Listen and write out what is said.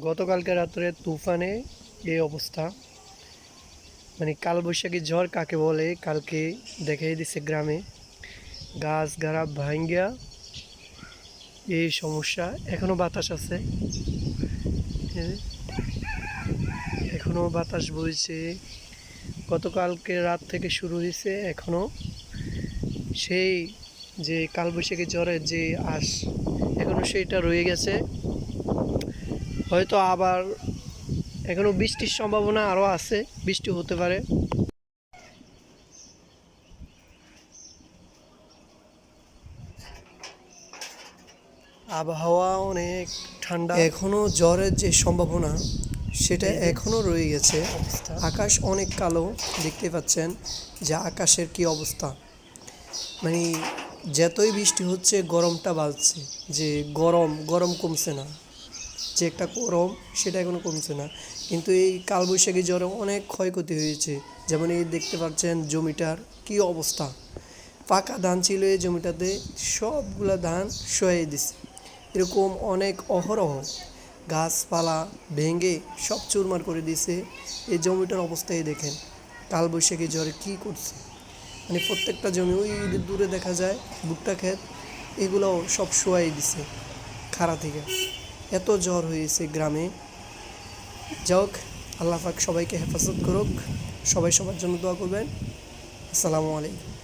গতকালকে রাত্রে তুফানে এই অবস্থা। মানে কালবৈশাখী ঝড় কাকে বলে কালকে দেখাই দিছে গ্রামে। গাছ গাড়া ভাঙ্গিয়া এই সমস্যা। এখনও বাতাস আছে। এই যে, এখনও বাতাস বইছে। গতকালকে রাত থেকে শুরু হয়েছে এখনও। সেই যে কালবৈশাখী জ্বরের যে আশ এখনও সেইটা রয়ে গেছে। হয়তো আবার এখনও বৃষ্টির সম্ভাবনা আরও আছে বৃষ্টি হতে পারে। আবহাওয়া অনেক ঠান্ডা। এখনও জ্বরের যে সম্ভাবনা সেটা এখনও রয়ে গেছে। আকাশ অনেক কালো দেখতে পাচ্ছেন যে আকাশের কি অবস্থা? মানে যতই বৃষ্টি হচ্ছে গরমটা বাড়ছে যে গরম গরম কমছে না। যে একটা গরম, সেটা এখনও কমছে না। কিন্তু এই কালবৈশাখী জ্বরে অনেক ক্ষয়ক্ষতি হয়েছে। যেমন এই দেখতে পাচ্ছেন জমিটার কি অবস্থা। পাকা ধান ছিল এই জমিটাতে, সবগুলা ধান সয়ে দিছে। এরকম অনেক অহরহ গাছপালা ভেঙে সব চুরমার করে দিছে। এই জমিটার অবস্থায় দেখেন, কালবৈশাখী জ্বরে কি করছে। মানে প্রত্যেকটা জমি ওই দূরে দেখা যায়, ভুট্টা ক্ষেত, এগুলোও সব শোয়াই দিছে, খাড়া থেকে। এত জ্বর হয়েছে গ্রামে। যাক আল্লাহ পাক সবাইকে হেফাজত করুক। সবাই সবার জন্য দোয়া করবেন। আসসালামু আলাইকুম।